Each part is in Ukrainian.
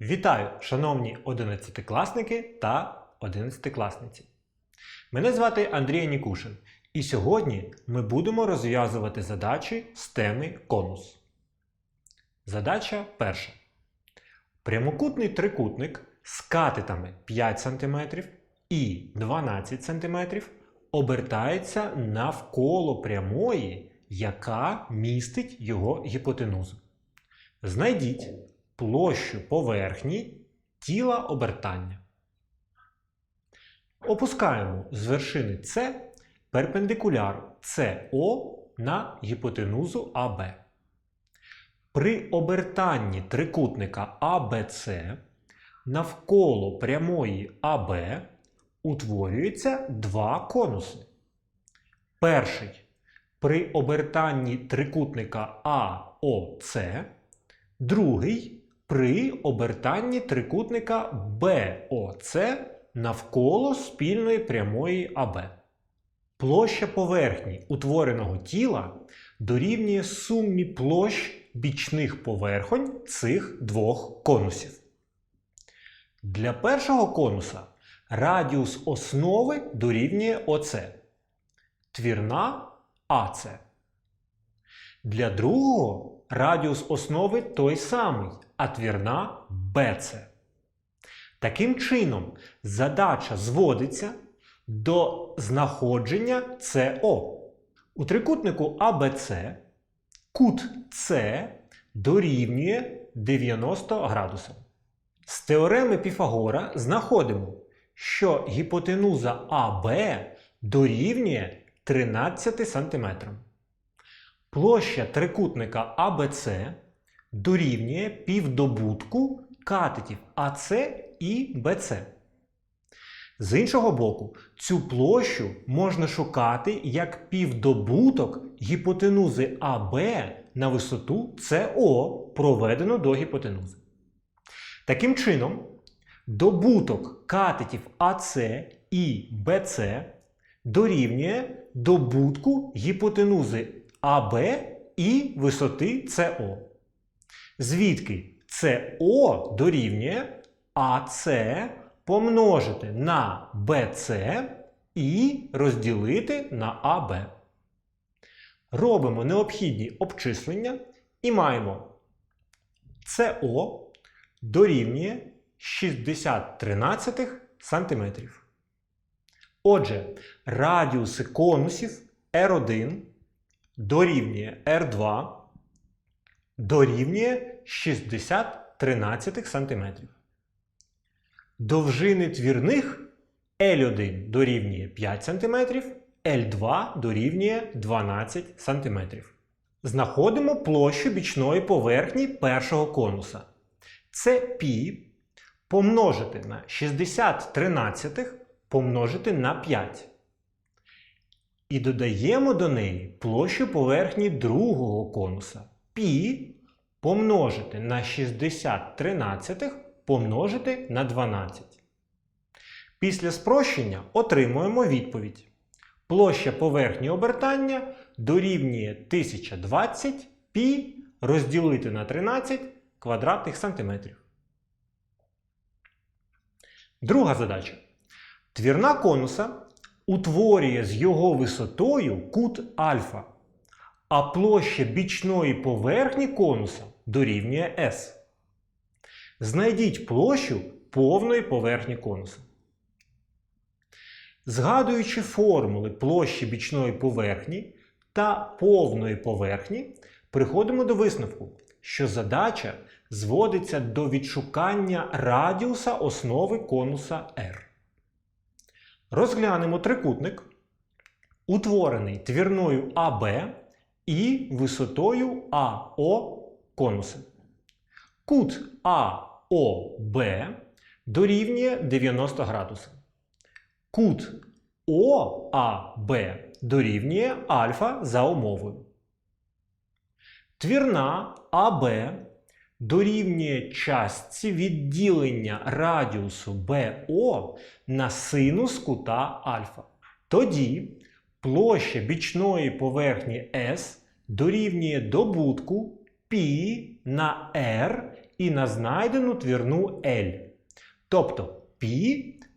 Вітаю, шановні 11-класники та 11-класниці. Мене звати Андрій Нікушин, і сьогодні ми будемо розв'язувати задачі з теми конус. Задача перша. Прямокутний трикутник з катетами 5 см і 12 см обертається навколо прямої, яка містить його гіпотенузу. Знайдіть площу поверхні тіла обертання. Опускаємо з вершини С перпендикуляр СО на гіпотенузу АБ. При обертанні трикутника АБЦ навколо прямої АБ утворюється два конуси. Перший при обертанні трикутника АОЦ, другий при обертанні трикутника БОЦ навколо спільної прямої АБ. Площа поверхні утвореного тіла дорівнює сумі площ бічних поверхонь цих двох конусів. Для першого конуса радіус основи дорівнює ОЦ, твірна АЦ. Для другого радіус основи той самий, а твірна БЦ. Таким чином, задача зводиться до знаходження СО. У трикутнику АБЦ кут С дорівнює 90 градусам. З теореми Піфагора знаходимо, що гіпотенуза АБ дорівнює 13 см. Площа трикутника АБЦ дорівнює півдобутку катетів АЦ і БЦ. З іншого боку, цю площу можна шукати як півдобуток гіпотенузи АБ на висоту СО, проведену до гіпотенузи. Таким чином, добуток катетів АЦ і БЦ дорівнює добутку гіпотенузи АБ і висоти СО. Звідки СО дорівнює АЦ помножити на БЦ і розділити на АБ. Робимо необхідні обчислення і маємо СО дорівнює 60 тринадцятих сантиметрів. Отже, радіуси конусів R1 дорівнює R2 дорівнює 60 тринадцятих сантиметрів. Довжини твірних L1 дорівнює 5 см, L2 дорівнює 12 см. Знаходимо площу бічної поверхні першого конуса. Це π помножити на 60 тринадцятих помножити на 5. І додаємо до неї площу поверхні другого конуса π помножити на 60 тринадцятих помножити на 12. Після спрощення отримуємо відповідь. Площа поверхні обертання дорівнює 1020 π розділити на 13 квадратних сантиметрів. Друга задача. Твірна конуса утворює з його висотою кут альфа, а площа бічної поверхні конуса дорівнює S. Знайдіть площу повної поверхні конуса. Згадуючи формули площі бічної поверхні та повної поверхні, приходимо до висновку, що задача зводиться до відшукання радіуса основи конуса R. Розглянемо трикутник, утворений твірною АБ і висотою АО конуса. Кут АОБ дорівнює 90 градусів. Кут ОАБ дорівнює альфа за умовою. Твірна АБ дорівнює частці відділення радіусу БО на синус кута альфа. Тоді площа бічної поверхні S дорівнює добутку π на r і на знайдену твірну L. Тобто π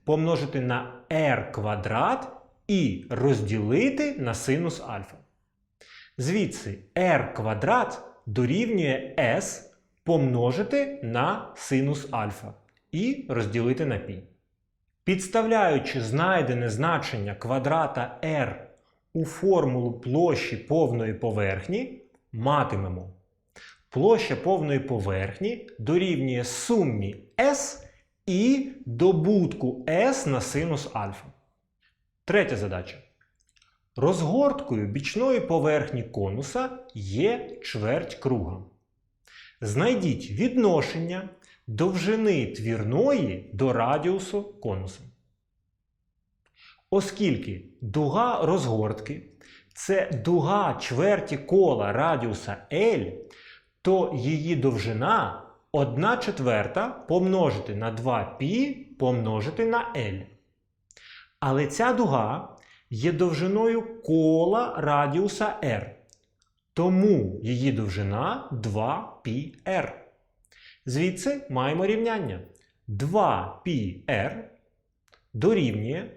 помножити на r квадрат і розділити на синус альфа. Звідси r квадрат дорівнює s помножити на синус альфа і розділити на π. Підставляючи знайдене значення квадрата r у формулу площі повної поверхні, матимемо площа повної поверхні дорівнює сумі s і добутку s на синус альфа. Третя задача. Розгорткою бічної поверхні конуса є чверть круга. Знайдіть відношення довжини твірної до радіусу конуса. Оскільки дуга розгортки це дуга чверті кола радіуса L, то її довжина 1 четверта помножити на 2π помножити на L. Але ця дуга є довжиною кола радіуса R. Тому її довжина 2πr. Звідси маємо рівняння 2πr дорівнює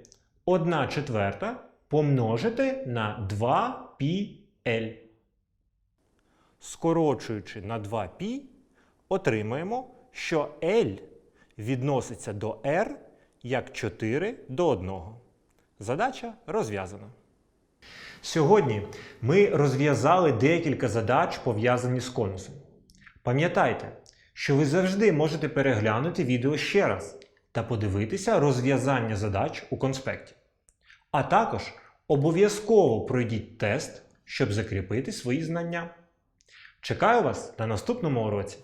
1 четверта помножити на 2πl. Скорочуючи на 2π, отримаємо, що L відноситься до R як 4 до 1. Задача розв'язана. Сьогодні ми розв'язали декілька задач, пов'язані з конусом. Пам'ятайте, що ви завжди можете переглянути відео ще раз та подивитися розв'язання задач у конспекті. А також обов'язково пройдіть тест, щоб закріпити свої знання. Чекаю вас на наступному уроці.